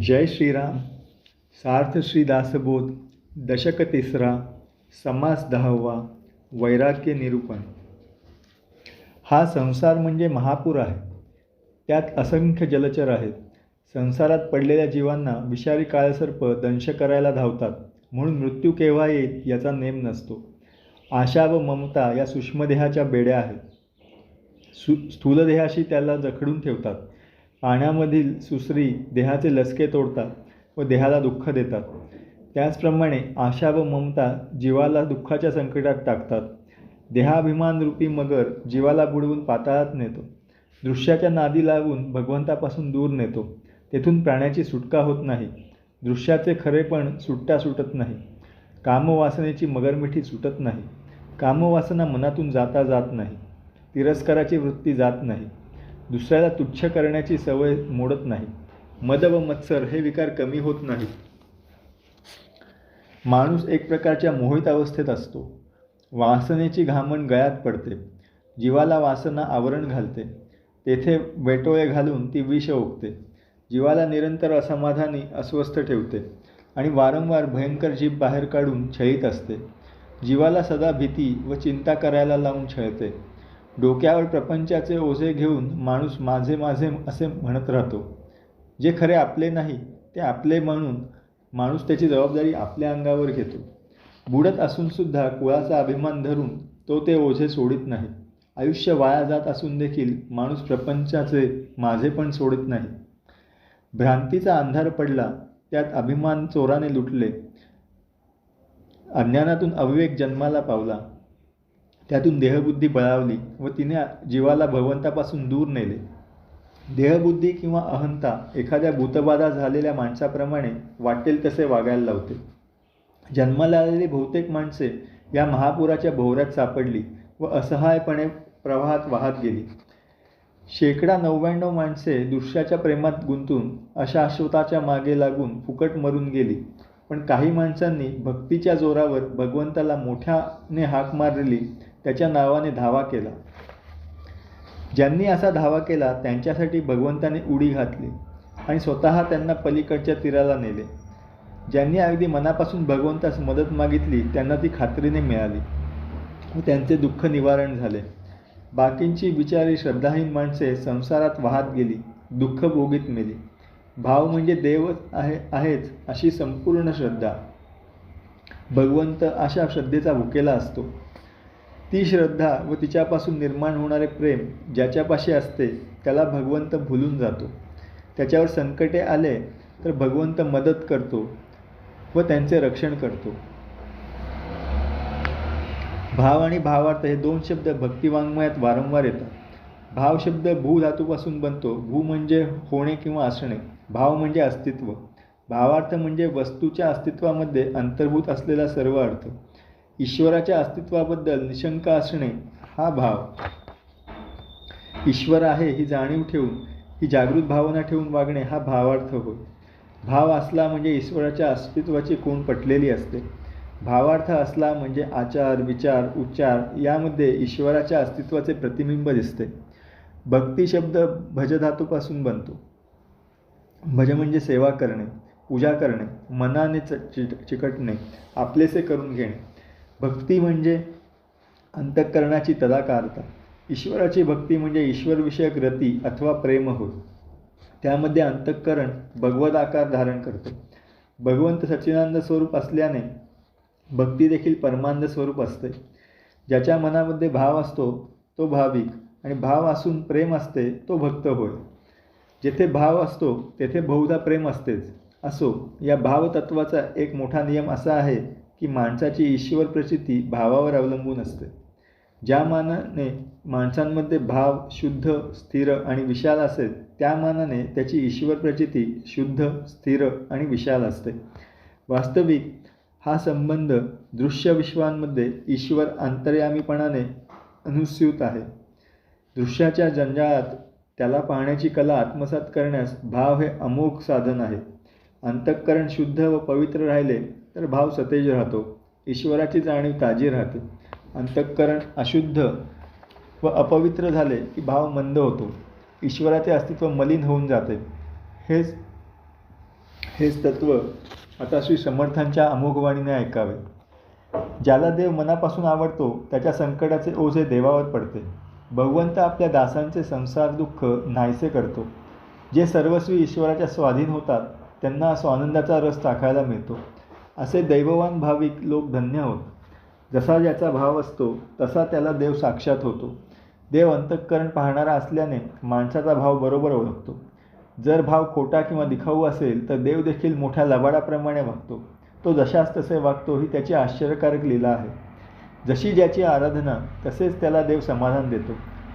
जय श्रीराम सार्थ श्रीदासबोध दशक तिसरा समास दहावा वैराग्य निरूपण. हा संसार म्हणजे महापूर आहे. त्यात असंख्य जलचर आहेत. संसारात पडलेल्या जीवांना विषारी काळसर्प दंश करायला धावतात म्हणून मृत्यू केव्हा येईल याचा नेम नसतो. आशा व ममता या सूक्ष्मदेहाच्या बेड्या आहेत. सु स्थूलदेहाशी त्याला जखडून ठेवतात. पाण्यामधील सुसरी देहाचे लसके तोडतात व देहाला दुःख देतात. त्याचप्रमाणे आशा व ममता जीवाला दुःखाच्या संकटात टाकतात. देहाभिमानरूपी मगर जीवाला बुडवून पाताळात नेतो. दृश्याच्या नादी लागून भगवंतापासून दूर नेतो. तेथून प्राण्याची सुटका होत नाही. दृश्याचे खरेपण सुट्टा सुटत नाही. कामवासनेची मगरमिठी सुटत नाही. कामवासना मनातून जाता जात नाही. तिरस्काराची वृत्ती जात नाही. दुसऱ्याला तुच्छ करण्याची सवय मोडत नाही. मद व मत्सर हे विकार कमी होत नाहीत माणूस एक प्रकारच्या मोहित अवस्थेत असतो. वासनेची घामण गळ्यात पडते. जीवाला वासना आवरण घालते. तेथे वेटोळे घालून ती विष ओकते. जीवाला निरंतर असमाधानी अस्वस्थ ठेवते आणि वारंवार भयंकर जीभ बाहेर काढून छळीत असते. जीवाला सदा भीती व चिंता करायला लावून छळते. डोक्यावर प्रपंचाचे ओझे घेऊन माणूस माझे माझे असे म्हणत राहतो. जे खरे आपले नाही ते आपले म्हणून माणूस त्याची जबाबदारी आपल्या अंगावर घेतो. बुडत असूनसुद्धा कुळाचा अभिमान धरून तो ते ओझे सोडित नाही. आयुष्य वाया जात असून देखील माणूस प्रपंचाचे माझे पण सोडित नाही. भ्रांतीचा अंधार पडला त्यात अभिमान चोराने लुटले. अज्ञानातून अविवेक जन्माला पावला. त्यातून देहबुद्धी बळावली व तिने जीवाला भगवंतापासून दूर नेले. देहबुद्धी किंवा अहंता एखाद्या भूतबाधा झालेल्या माणसाप्रमाणे वाटेल तसे वागायला लावते. जन्माला आलेली बहुतेक माणसे या महापुराच्या भोवऱ्यात सापडली व असहायपणे प्रवाहात वाहत गेली. शेकडा नव्याण्णव माणसे दृश्याच्या प्रेमात गुंतून अशाश्वताच्या मागे लागून फुकट मरून गेली. पण काही माणसांनी भक्तीच्या जोरावर भगवंताला मोठ्याने हाक मारली त्याच्या नावाने धावा केला. ज्यांनी असा धावा केला त्यांच्यासाठी भगवंताने उडी घातली आणि स्वतः त्यांना पलीकडच्या तीराला नेले. ज्यांनी अगदी मनापासून भगवंतास मदत मागितली त्यांना ती खात्रीने मिळाली व त्यांचे दुःख निवारण झाले. बाकींची बिचारी श्रद्धाहीन माणसे संसारात वाहत गेली दुःख भोगीत मेली. भाव म्हणजे देवच आहे आहेच अशी संपूर्ण श्रद्धा. भगवंत अशा श्रद्धेचा भुकेला असतो. ती श्रद्धा व तिच्यापासून निर्माण होणारे प्रेम ज्याच्यापाशी असते त्याला भगवंत भुलून जातो. त्याच्यावर संकटे आले तर भगवंत मदत करतो व त्यांचे रक्षण करतो. भाव आणि भावार्थ हे दोन शब्द भक्तिवाङ्मयात वारंवार येतात. भाव शब्द भू धातूपासून बनतो. भू म्हणजे होणे किंवा असणे. भाव म्हणजे अस्तित्व. भावार्थ म्हणजे वस्तूच्या अस्तित्वामध्ये अंतर्भूत असलेला सर्व अर्थ. ईश्वराच्या अस्तित्वाबद्दल निशंक असणे हा भाव. ईश्वर आहे ही जाणीव ठेवून ही जागृत भावना ठेवून वागणे हा भावार्थ होय. भाव असला म्हणजे ईश्वराच्या अस्तित्वाची कोण पटलेली असते? भावार्थ असला म्हणजे आचार विचार उच्चार यामध्ये ईश्वराच्या अस्तित्वाचे प्रतिबिंब दिसते. भक्ती शब्द भजधातूपासून बनतो. भज म्हणजे सेवा करणे पूजा करणे मनाने च चिकटणे आपलेसे करून घेणे. भक्ती म्हणजे अंतःकरणाची तदाकारता. ईश्वराची भक्ती म्हणजे ईश्वरविषयक रती अथवा प्रेम होय. त्यामध्ये अंतःकरण भगवत आकार धारण करतो. भगवंत सच्चिदानंद स्वरूप असल्याने भक्ती देखील परमानंद स्वरूप असते. ज्याच्या मनामध्ये भाव असतो तो भाविक आणि भाव असून प्रेम असते तो भक्त होय. जेथे भाव असतो तेथे बहुधा प्रेम असतेच. असो या भावतत्वाचा एक मोठा नियम असा आहे की माणसाची ईश्वर प्रचिती भावावर अवलंबून असते. ज्या मानाने माणसांमध्ये भाव शुद्ध स्थिर आणि विशाल असेल त्या मानाने त्याची ईश्वर प्रचिती शुद्ध स्थिर आणि विशाल असते. वास्तविक हा संबंध दृश्य विश्वांमध्ये ईश्वर अंतर्यामीपणाने अनुस्यूत आहे. दृश्याच्या जंजाळात त्याला पाहण्याची कला आत्मसात करण्यास भाव हे अमोघ साधन आहे. अंतःकरण शुद्ध व पवित्र राहिले तर भाव सतेज राहतो. ईश्वराची जाणीव ताजी राहते. अंतःकरण अशुद्ध व अपवित्र झाले की भाव मंद होतो. ईश्वराचे अस्तित्व मलिन होऊन जाते. हेच हेच तत्त्व आता श्री समर्थांच्या अमोघवाणीने ऐकावे. ज्याला देव मनापासून आवडतो त्याच्या संकटाचे ओझे देवावर पडते. भगवंत आपल्या दासांचे संसार दुःख नाहीसे करतो. जे सर्वस्वी ईश्वराच्या स्वाधीन होतात त्यांना स्वानंदाचा रस टाकायला मिळतो. असे दैववान भाविक लोक धन्य होत. जसा ज्याचा भाव असतो तसा त्याला देव साक्षात होतो. देव अंतःकरण पाहणारा असल्याने माणसाचा भाव बरोबर ओळखतो. जर भाव खोटा किंवा दिखाऊ असेल तर देव देखील मोठ्या लबाडाप्रमाणे वागतो. तो जशास तसे वागतो ही त्याची आश्चर्यकारक लीला आहे. जशी ज्याची आराधना तसेच त्याला देव समाधान देतो.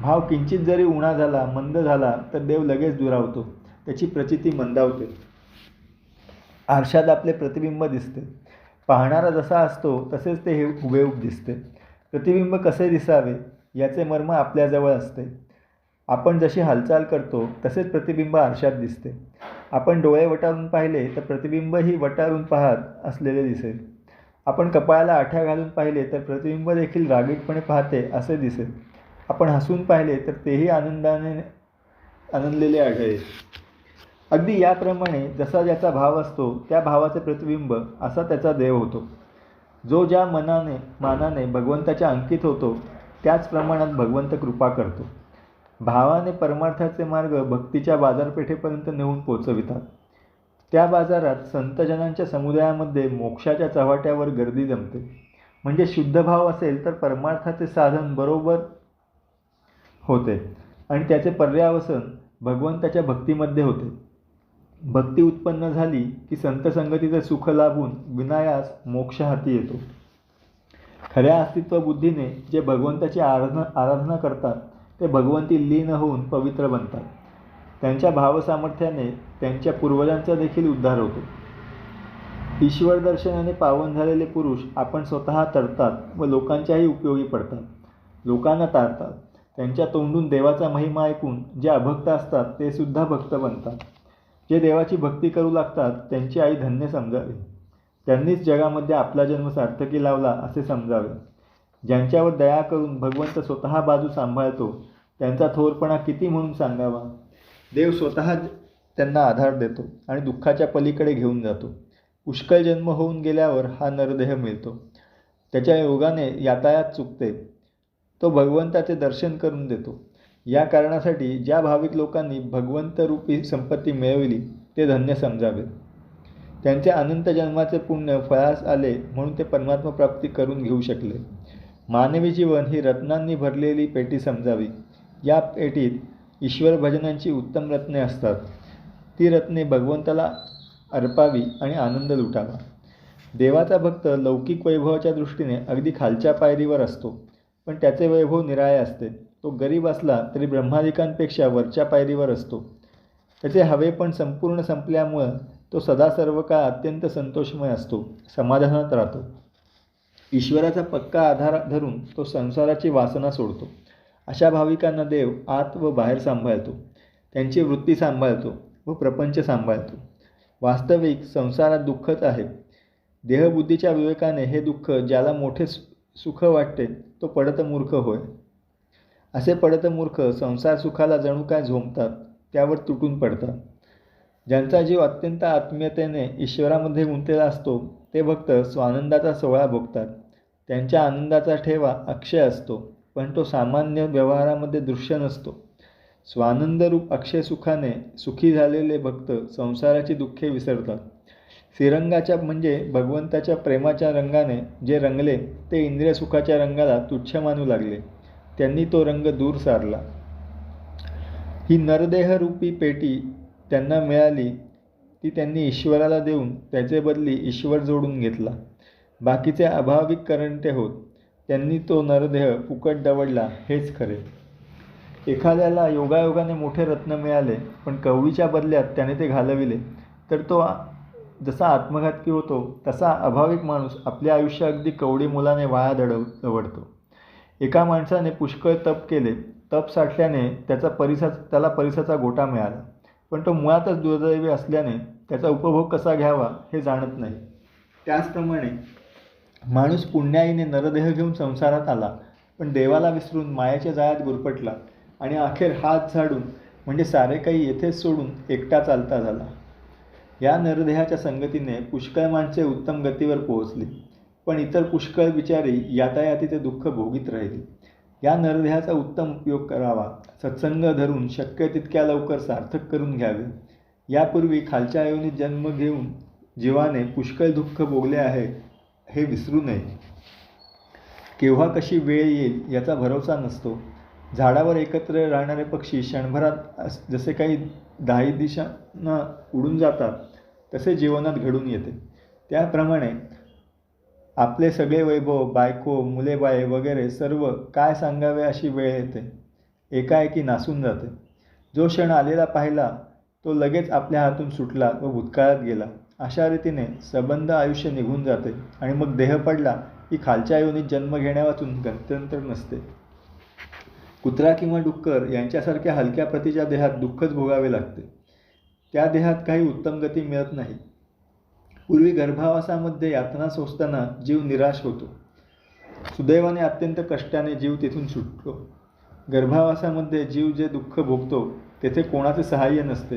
भाव किंचित जरी उणा झाला मंद झाला तर देव लगेच दुरावतो. त्याची प्रचिती मंदावते. आरशात आपले प्रतिबिंब दिसते. पाहणारा जसा असतो तसेच ते हे हुबेहूब दिसते. प्रतिबिंब कसे दिसावे याचे मर्म आपल्याजवळ असते. आपण जशी हालचाल करतो तसेच प्रतिबिंब आरशात दिसते. आपण डोळे वटारून पाहिले तर प्रतिबिंबही वटारून पाहत असलेले दिसेल. आपण कपाळाला आठ्या घालून पाहिले तर प्रतिबिंब देखील रागीटपणे पाहते असे दिसेल. आपण हसून पाहिले तर तेही आनंदाने आनंदलेले आढळेल. अगदी याप्रमाणे जसा ज्याचा भाव असतो त्या भावाचे प्रतिबिंब असा त्याचा देव होतो. जो ज्या मनाने मानाने भगवंताच्या अंकित होतो त्याच प्रमाणात भगवंत कृपा करतो. भावाने परमार्थाचे मार्ग भक्तीच्या बाजारपेठेपर्यंत नेऊन पोचवितात. त्या बाजारात संतजनांच्या समुदायामध्ये मोक्षाच्या चव्हाट्यावर गर्दी जमते. म्हणजे शुद्ध भाव असेल तर परमार्थाचे साधन बरोबर होते. आणि त्याचे पर्यावसन भगवंताच्या भक्तीमध्ये होते. भक्ती उत्पन्न झाली की संतसंगतीचं सुख लाभून विनायास मोक्ष हाती येतो. खऱ्या अस्तित्व बुद्धीने जे भगवंताची आराधना आराधना करतात ते भगवंती लीन होऊन पवित्र बनतात. त्यांच्या भावसामर्थ्याने त्यांच्या पूर्वजांचा देखील उद्धार होतो. ईश्वर दर्शनाने पावन झालेले पुरुष आपण स्वतः तरतात व लोकांच्याही उपयोगी पडतात. लोकांना तारतात. त्यांच्या तोंडून देवाचा महिमा ऐकून जे अभक्त असतात ते सुद्धा भक्त बनतात. जे देवाची भक्ती करू लागतात त्यांची आई धन्य समजावी. त्यांनीच जगामध्ये आपला जन्म सार्थकी लावला असे समजावे. ज्यांच्यावर दया करून भगवंत स्वतः बाजू सांभाळतो त्यांचा थोरपणा किती म्हणून सांगावा? देव स्वतः त्यांना आधार देतो आणि दुःखाच्या पलीकडे घेऊन जातो. पुष्कळ जन्म होऊन गेल्यावर हा नरदेह मिळतो. त्याच्या योगाने यातायात चुकते. तो भगवंताचे दर्शन करून देतो. या कारणासाठी ज्या भाविक लोकांनी भगवंतरूपी संपत्ती मिळवली ते धन्य समजावे. त्यांच्या अनंत जन्माचे पुण्य फळास आले म्हणून ते परमात्मा प्राप्ती करून घेऊ शकले. मानवी जीवन ही रत्नांनी भरलेली पेटी समजावी. या पेटीत ईश्वर भजनांची उत्तम रत्ने असतात. ती रत्ने भगवंताला अर्पावी आणि आनंद लुटावा. देवाचा भक्त लौकिक वैभवाच्या दृष्टीने अगदी खालच्या पायरीवर असतो पण त्याचे वैभव निराळे असते. तो गरीब असला तरी ब्रह्मादिकांपेक्षा वरच्या पायरीवर असतो. त्याचे हवे पण संपूर्ण संपल्यामुळं तो सदा सर्व काळ अत्यंत संतोषमय असतो समाधानात राहतो. ईश्वराचा पक्का आधार धरून तो संसाराची वासना सोडतो. अशा भाविकांना देव आत व बाहेर सांभाळतो त्यांची वृत्ती सांभाळतो व प्रपंच सांभाळतो. वास्तविक संसारात दुःखच आहे. देहबुद्धीच्या विवेकाने हे दुःख ज्याला मोठे सुख वाटते तो पडत मूर्ख होय. असे पडत मूर्ख संसार सुखाला जणू काय झोंबतात त्यावर तुटून पडतात. ज्यांचा जीव अत्यंत आत्मीयतेने ईश्वरामध्ये गुंतलेला असतो ते भक्त स्वानंदाचा सोहळा भोगतात. त्यांच्या आनंदाचा ठेवा अक्षय असतो पण तो सामान्य व्यवहारामध्ये दृश्य नसतो. स्वानंदरूप अक्षय सुखाने सुखी झालेले भक्त संसाराची दुःखे विसरतात. श्रीरंगाच्या म्हणजे भगवंताच्या प्रेमाच्या रंगाने जे रंगले ते इंद्रियसुखाच्या रंगाला तुच्छ मानू लागले. त्यांनी तो रंग दूर सारला. ही नरदेहरूपी पेटी त्यांना मिळाली ती त्यांनी ईश्वराला देऊन त्याचे बदली ईश्वर जोडून घेतला. बाकीचे अभाविक करंटे होत त्यांनी तो नरदेह फुकट दवडला हेच खरे. एखाद्याला योगायोगाने मोठे रत्न मिळाले पण कवडीच्या बदल्यात त्याने ते घालविले तर तो जसा आत्मघातकी होतो तसा अभाविक माणूस आपले आयुष्य अगदी कवडी मुलाने वाया दडव दवडतो. एका माणसाने पुष्कळ तप केले. तप साठल्याने त्याचा परिसा त्याला परिसाचा गोटा मिळाला. पण तो मुळातच दुर्दैवी असल्याने त्याचा उपभोग कसा घ्यावा हे जाणत नाही. त्याचप्रमाणे माणूस पुण्याईने नरदेह घेऊन संसारात आला पण देवाला विसरून मायाच्या जाळ्यात गुरपटला आणि अखेर हात झाडून म्हणजे सारे काही येथेच सोडून एकटा चालता झाला. या नरदेहाच्या संगतीने पुष्कळ माणसे उत्तम गतीवर पोहोचली. पण इतर पुष्कळ विचारी यातायातीचे दुःख भोगीत राहील. या नरदेहाचा उत्तम उपयोग करावा सत्संग धरून शक्य तितक्या लवकर सार्थक करून घ्यावे. यापूर्वी खालच्या योनीत जन्म घेऊन जीवाने पुष्कळ दुःख भोगले आहे हे विसरू नये. केव्हा कशी वेळ येईल याचा भरोसा नसतो. झाडावर एकत्र राहणारे पक्षी क्षणभरात अस- जसे काही दाही दिशांना उडून जातात तसे जीवनात घडून येते. त्याप्रमाणे आपले सगळे वैभव बायको मुलेबाये वगैरे सर्व काय सांगावे अशी वेळ येते? एकाएकी नासून जाते. जो क्षण आलेला पाहिला तो लगेच आपल्या हातून सुटला व भूतकाळात गेला. अशा रीतीने सबंध आयुष्य निघून जाते आणि मग देह पडला की खालच्या योनीत जन्म घेण्यावाचून गत्यंतर नसते. कुत्रा किंवा डुक्कर यांच्यासारख्या हलक्या प्रतीच्या देहात दुःखच भोगावे लागते. त्या देहात काही उत्तम गती मिळत नाही. पूर्वी गर्भावासामध्ये यातना सोसताना जीव निराश होतो. सुदैवाने अत्यंत कष्टाने जीव तिथून सुटतो. गर्भावासामध्ये जीव जे दुःख भोगतो तेथे कोणाचे सहाय्य नसते.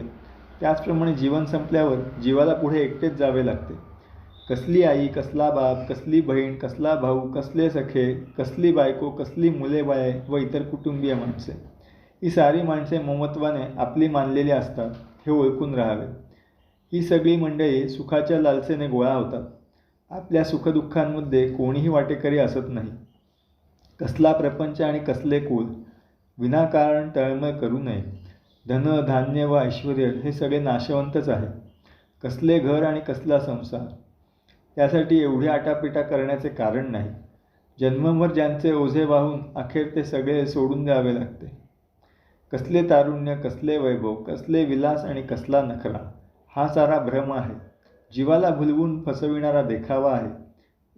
त्याचप्रमाणे जीवन संपल्यावर जीवाला पुढे एकटेच जावे लागते. कसली आई कसला बाप कसली बहीण कसला भाऊ कसले सखे कसली बायको कसली मुले बाय व इतर कुटुंबीय माणसे. ही सारी माणसे ममत्वाने आपली मानलेली असतात हे ओळखून राहावे. ही सगळी मंडळी सुखाच्या लालसेने गोळा होतात. आपल्या सुखदुःखांमध्ये कोणीही वाटेकरी असत नाही. कसला प्रपंच आणि कसले कुल विनाकारण तळमळ करू नये. धन धान्य व ऐश्वर हे सगळे नाशवंतच आहे. कसले घर आणि कसला संसार? त्यासाठी एवढी आटापिटा करण्याचे कारण नाही. जन्मभर ज्यांचे ओझे वाहून अखेर ते सगळे सोडून द्यावे लागते. कसले तारुण्य कसले वैभव कसले विलास आणि कसला नखरा? हा सारा भ्रम आहे. जीवाला भुलवून फसविणारा देखावा आहे.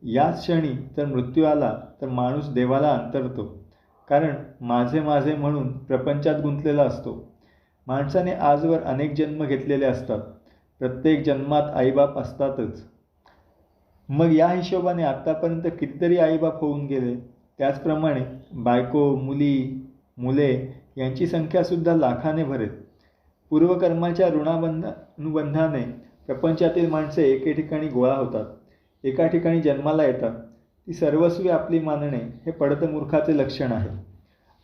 याच क्षणी तर मृत्यू आला तर माणूस देवाला अंतरतो. कारण माझे माझे म्हणून प्रपंचात गुंतलेला असतो. माणसाने आजवर अनेक जन्म घेतलेले असतात. प्रत्येक जन्मात आईबाप असतातच. मग या हिशोबाने आत्तापर्यंत कितीतरी आईबाप होऊन गेले. त्याचप्रमाणे बायको मुली मुले यांची संख्यासुद्धा लाखाने भरेल. पूर्वकर्माच्या ऋणाबंध अनुबंधाने प्रपंचातील माणसे एके ठिकाणी गोळा होतात एका ठिकाणी जन्माला येतात. ती सर्वस्वी आपली मानणे हे पडत मूर्खाचे लक्षण आहे.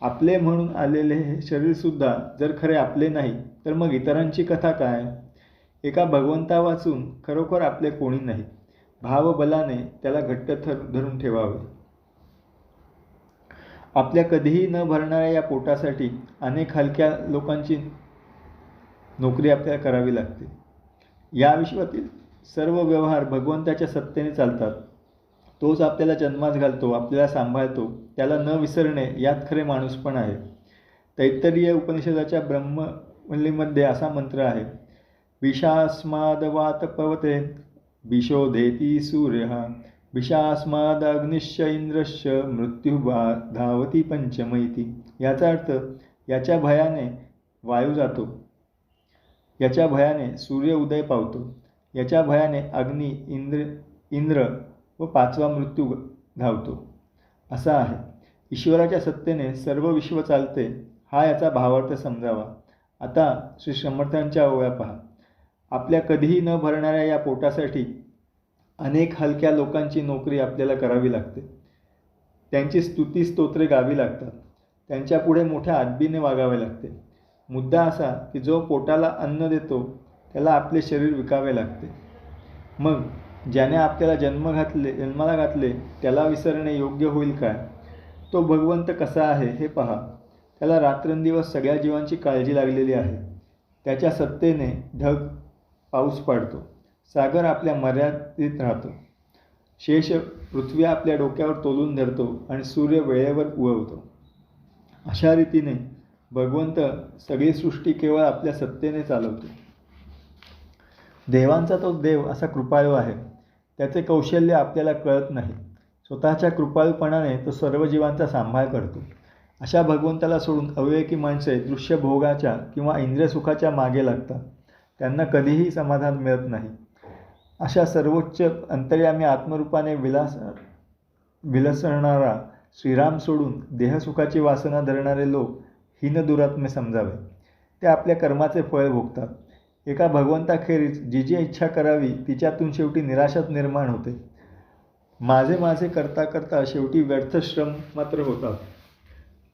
आपले म्हणून आलेले हे शरीरसुद्धा जर खरे आपले नाही तर मग इतरांची कथा काय? एका भगवंता वाचून खरोखर आपले कोणी नाही. भावबलाने त्याला घट्ट थर धरून ठेवावे. आपल्या कधीही न भरणाऱ्या या पोटासाठी अनेक हलक्या लोकांची नोकरी आपल्याला करावी लागते. या विश्वातील सर्व व्यवहार भगवंताच्या सत्तेने चालतात. तोच आपल्याला जन्मास घालतो आपल्याला सांभाळतो त्याला न विसरणे यात खरे माणूस पण आहे. तैत्तरीय उपनिषदाच्या ब्रह्मवल्लीमध्ये असा मंत्र आहे विषास्मादवात पवते विशोधेती सूर्य विषास्माद अग्निश्च इंद्रश्च मृत्यू धावती पंचमैती. याचा अर्थ याच्या भयाने वायू जातो. याच्या भयाने सूर्य उदय पावतो. याच्या भयाने अग्नी इंद्र इंद्र व पाचवा मृत्यू धावतो. असा आहे. ईश्वराच्या सत्तेने सर्व विश्व चालते हा याचा भावार्थ समजावा. आता श्री समर्थांच्या ओव्या पहा. आपल्या कधीही न भरणाऱ्या या पोटासाठी अनेक हलक्या लोकांची नोकरी आपल्याला करावी लागते. त्यांची स्तुती स्तोत्रे गावी लागतात. त्यांच्यापुढे मोठ्या आदबीने वागावे लागते. मुद्दा असा की जो पोटाला अन्न देतो त्याला आपले शरीर विकावे लागते. मग ज्याने आपल्याला जन्म घातले जन्माला घातले त्याला विसरणे योग्य होईल काय? तो भगवंत कसा आहे हे पहा. त्याला रात्रंदिवस सगळ्या जीवांची काळजी लागलेली आहे. त्याच्या सत्तेने ढग पाऊस पाडतो. सागर आपल्या मर्यादित राहतो. शेष पृथ्वी आपल्या डोक्यावर तोलून धरतो आणि सूर्य वेळेवर उगवतो. अशा रीतीने भगवंत सगळी सृष्टी केवळ आपल्या सत्तेने चालवतो. देवांचा तो देव असा कृपाळू आहे. त्याचे कौशल्य आपल्याला कळत नाही. स्वतःच्या कृपाळूपणाने तो सर्व जीवांचा सांभाळ करतो. अशा भगवंताला सोडून अविवेकी माणसे दृश्य भोगाच्या किंवा इंद्रियसुखाच्या मागे लागतात. त्यांना कधीही समाधान मिळत नाही. अशा सर्वोच्च अंतर्यामी आत्मरूपाने विलास विलसणारा श्रीराम सोडून देहसुखाची वासना धरणारे लोक हीन दुरात्मे समजावे. ते आपल्या कर्माचे फळ भोगतात. एका भगवंताखेरीज जी जी इच्छा करावी तिच्यातून शेवटी निराशाच निर्माण होते. माझे माझे करता करता शेवटी व्यर्थ श्रम मात्र होतात.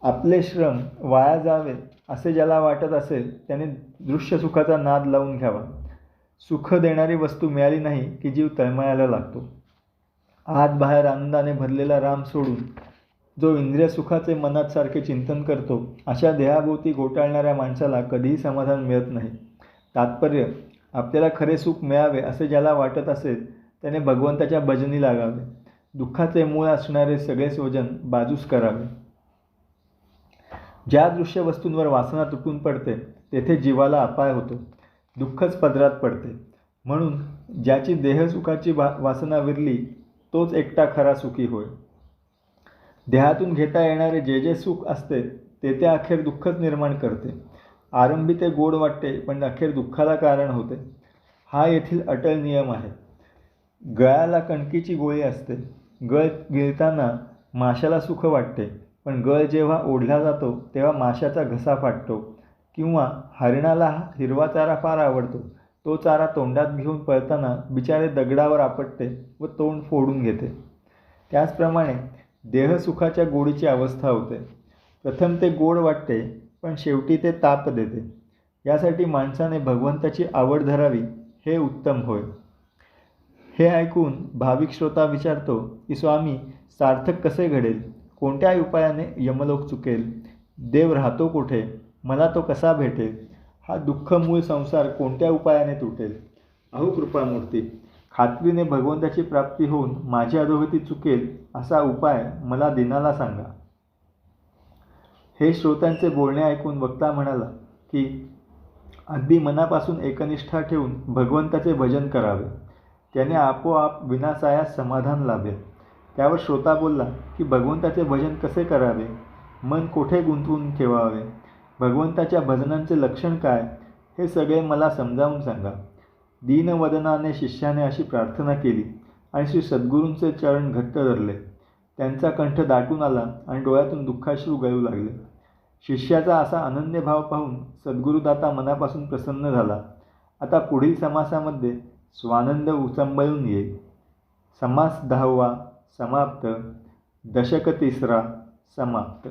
आपले श्रम वाया जावे असे ज्याला वाटत असेल त्याने दृश्य सुखाचा नाद लावून घ्यावा. सुख देणारी वस्तू मिळाली नाही की जीव तळमळायला लागतो. आत बाहेर आनंदाने भरलेला राम सोडून जो इंद्रिय सुखाचे मनात सारखे चिंतन करतो अशा देहाभोवती घोटाळणाऱ्या माणसाला कधीही समाधान मिळत नाही. तात्पर्य आपल्याला खरे सुख मिळावे असे ज्याला वाटत असेल त्याने भगवंताच्या भजनी लागावे. दुःखाचे मूळ असणारे सगळेच वजन बाजूस करावे. ज्या दृश्य वस्तूंवर वासना तुटून पडते तेथे जीवाला अपाय होतो. दुःखच पदरात पडते. म्हणून ज्याची देहसुखाची वा वासना विरली तोच एकटा खरा सुखी होय. देहातून घेता येणारे जे जे सुख असते ते ते अखेर दुःखच निर्माण करते. आरंभी ते गोड वाटते पण अखेर दुःखाला कारण होते. हा येथील अटल नियम आहे. गळ्याला कणकीची गोळी असते. गळ गिळताना माशाला सुख वाटते पण गळ जेव्हा ओढला जातो तेव्हा माशाचा घसा फाटतो किंवा हरिणाला हिरवा चारा फार आवडतो. तो चारा तोंडात घेऊन पळताना बिचारे दगडावर आपटते व तोंड फोडून घेते. त्याचप्रमाणे देहसुखाच्या गोडीची अवस्था होते. प्रथम ते गोड वाटते पण शेवटी ते ताप देते. यासाठी माणसाने भगवंताची आवड धरावी हे उत्तम होय. हे ऐकून भाविक श्रोता विचारतो की स्वामी सार्थक कसे घडेल? कोणत्या उपायाने यमलोक चुकेल? देव राहतो कुठे? मला तो कसा भेटेल? हा दुःख मूळ संसार कोणत्या उपायाने तुटेल? अहो कृपामूर्ती खात्रीने भगवंताची प्राप्ती होऊन माझी अधोगती चुकेल असा उपाय मला दिनाला सांगा. हे श्रोत्यांचे बोलणे ऐकून वक्ता म्हणाला की अगदी मनापासून एकनिष्ठा ठेवून भगवंताचे भजन करावे. त्याने आपोआप विनासायास समाधान लाभेल. त्यावर श्रोता बोलला की भगवंताचे भजन कसे करावे? मन कोठे गुंतवून ठेवावे? भगवंताच्या भजनांचे लक्षण काय? हे सगळे मला समजावून सांगा. दीनवदनाने शिष्याने अशी प्रार्थना केली आणि श्री सद्गुरूंचे चरण घट्ट धरले. त्यांचा कंठ दाटून आला आणि डोळ्यातून दुःखाश्रू गळू लागले. शिष्याचा असा अनन्य भाव पाहून सद्गुरुदाता मनापासून प्रसन्न झाला. आता पुढील समासामध्ये स्वानंद उचंबळून येईल. समास दहावा समाप्त. दशक तिसरा समाप्त.